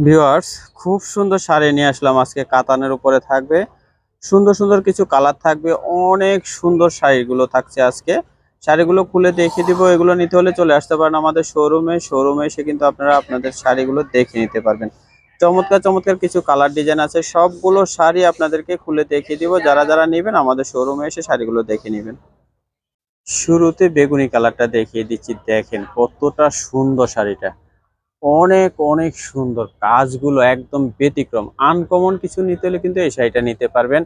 Viewers খুব সুন্দর শাড়ি নিয়ে আসলাম আজকে। কাতানের উপরে থাকবে। সুন্দর সুন্দর কিছু কালার থাকবে। অনেক সুন্দর শাড়িগুলো থাকছে আজকে। শাড়িগুলো খুলে দেখিয়ে দিব। এগুলো নিতে হলে চলে আসতে পারেন আমাদের শোরুমে শোরুমে এসে কিন্তু আপনারা আপনাদের শাড়িগুলো দেখে নিতে পারবেন। চমৎকার চমৎকার কিছু কালার ডিজাইন আছে। সবগুলো শাড়ি আপনাদেরকে খুলে দেখিয়ে দিব। যারা যারা নেবেন আমাদের শোরুমে এসে শাড়িগুলো দেখে নেবেন। শুরুতে বেগুনি কালারটা দেখিয়ে দিচ্ছি। দেখেন কতটা সুন্দর শাড়িটা। অনেক অনেক সুন্দর কাজগুলো একদম ব্যতিক্রম। আনকমন কিছু নিতে হলে কিন্তু এই শাড়িটা নিতে পারবেন।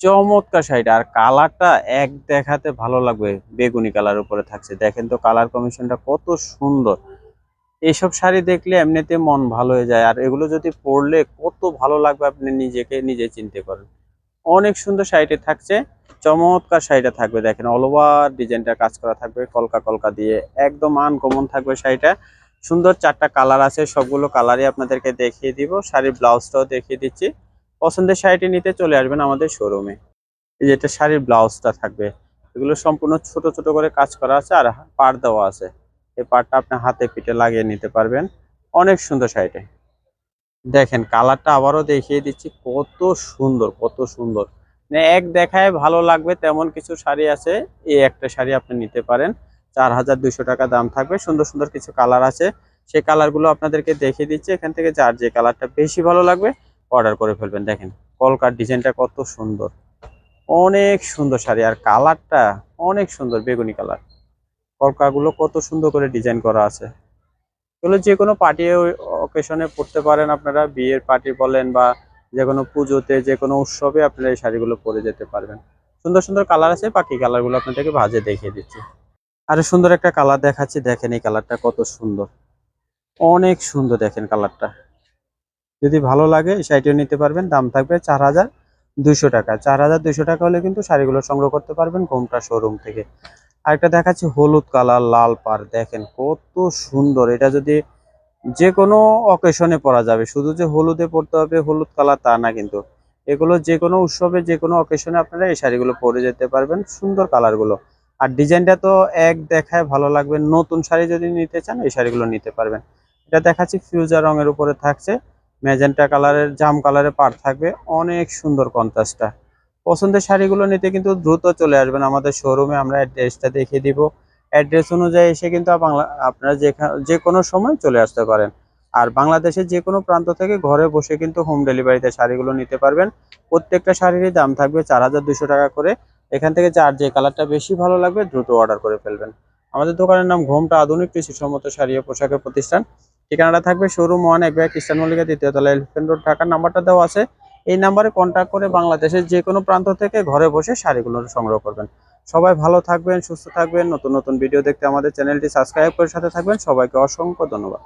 চমৎকার শাড়িটা। আর কালারটা এক দেখাতে ভালো লাগবে। বেগুনি কালার উপরে থাকছে। দেখেন তো কালার কমিশনটা কত সুন্দর। এইসব শাড়ি দেখলে এমনিতে মন ভালো হয়ে যায়। আর এগুলো যদি পরলে কত ভালো লাগবে আপনি নিজেকে নিজে চিনতে পারেন অনেক সুন্দর শাড়িটি থাকছে। চমৎকার শাড়িটা থাকবে। দেখেন অল ওভার ডিজাইনটা কাজ করা থাকবে। কলকা কলকা দিয়ে একদম আনকমন থাকবে শাড়িটা। সুন্দর চারটা কালার আছে, সবগুলো কালারই আপনাদেরকে দেখিয়ে দিব। শাড়ির ব্লাউজটাও দেখিয়ে দিচ্ছি। পছন্দের শাড়িটি নিতে চলে আসবেন আমাদের শোরুমে এই যে এটা শাড়ির ব্লাউজটা থাকবে। এগুলো সম্পূর্ণ ছোট ছোট করে কাজ করা আছে আর পাড় দেওয়া আছে। এই পাড়টা আপনি হাতে পিঠে লাগিয়ে নিতে পারবেন। অনেক সুন্দর শাড়িটা। দেখেন কালারটা আবারও দেখিয়ে দিচ্ছি। কত সুন্দর কত সুন্দর। মানে এক দেখায় ভালো লাগবে, তেমন কিছু শাড়ি আছে। এই একটা শাড়ি আপনি নিতে পারেন। চার হাজার দুইশো টাকা দাম থাকবে। সুন্দর সুন্দর কিছু কালার আছে। সেই কালারগুলো আপনাদেরকে দেখিয়ে দিচ্ছি। এখান থেকে যার যে কালারটা বেশি ভালো লাগবে অর্ডার করে ফেলবেন। দেখেন, কলকার ডিজাইনটা কত সুন্দর। অনেক সুন্দর শাড়ি। আর কালারটা অনেক সুন্দর, বেগুনি কালার কলকাগুলো কত সুন্দর করে ডিজাইন করা আছে। এগুলো যে কোনো পার্টি অকেশনে পড়তে পারেন আপনারা। বিয়ের পার্টি বলেন বা যে কোনো পুজোতে, যে কোনো উৎসবে আপনারা এই শাড়িগুলো পরে যেতে পারবেন। সুন্দর সুন্দর কালার আছে। বাকি কালারগুলো আপনাদেরকে ভাজে দেখিয়ে দিচ্ছি। আরও সুন্দর একটা কালার দেখাচ্ছি। দেখেন এই কালারটা কত সুন্দর। অনেক সুন্দর দেখেন কালারটা। যদি ভালো লাগে শাড়িটিও নিতে পারবেন। দাম থাকবে চার হাজার দুইশো টাকা। চার হাজার দুইশো টাকা হলে কিন্তু শাড়িগুলো সংগ্রহ করতে পারবেন ঘোমটা শোরুম থেকে। আরেকটা দেখাচ্ছি হলুদ কালার, লাল পার দেখেন কত সুন্দর। এটা যদি যে কোনো অকেশনে পরা যাবে। শুধু যে হলুদে পরতে হবে, হলুদ কালার তা না কিন্তু। এগুলো যে কোনো উৎসবে যে কোনো অকেশনে আপনারা এই শাড়িগুলো পরে যেতে পারবেন। সুন্দর কালারগুলো। আর ডিজাইনটা তো এক দেখায় ভালো লাগবে। নতুন শাড়ি যদি নিতে চান, এই শাড়িগুলো নিতে পারবেন। এটা দেখাচ্ছি ফিউজার রঙের উপরে থাকছে। ম্যাজেন্টা কালারের, জাম কালারের পার থাকবে। অনেক সুন্দর কন্ট্রাস্টটা। পছন্দের শাড়িগুলো নিতে কিন্তু দ্রুত চলে আসবেন আমাদের শোরুমে আমরা অ্যাড্রেসটা দেখিয়ে দিব। অ্যাড্রেস অনুযায়ী এসে কিন্তু বাংলা আপনারা যেখানে যে কোনো সময় চলে আসতে পারেন। আর বাংলাদেশের যে কোনো প্রান্ত থেকে ঘরে বসে কিন্তু হোম ডেলিভারিতে শাড়িগুলো নিতে পারবেন। প্রত্যেকটা শাড়িরই দাম থাকবে চার টাকা করে। এখান থেকে যার যে কালারটা বেশি ভালো লাগবে, দ্রুত অর্ডার করে ফেলবেন। আমাদের দোকানের নাম ঘোমটা আধুনিক কৃষি সম্মত শাড়ি ও পোশাকের প্রতিষ্ঠান। ঠিকানাটা থাকবে শোরুম ওয়ান এক ব্যাগ খ্রিস্টান মল্লিকা দ্বিতীয় তলা এলিফেন্ট রোড ঢাকার নাম্বারটা দেওয়া আছে। এই নাম্বারে কন্ট্যাক্ট করে বাংলাদেশের যে কোনো প্রান্ত থেকে ঘরে বসে শাড়িগুলো সংগ্রহ করবেন। সবাই ভালো থাকবেন, সুস্থ থাকবেন। নতুন নতুন ভিডিও দেখতে আমাদের চ্যানেলটি সাবস্ক্রাইব করে সাথে থাকবেন। সবাইকে অসংখ্য ধন্যবাদ।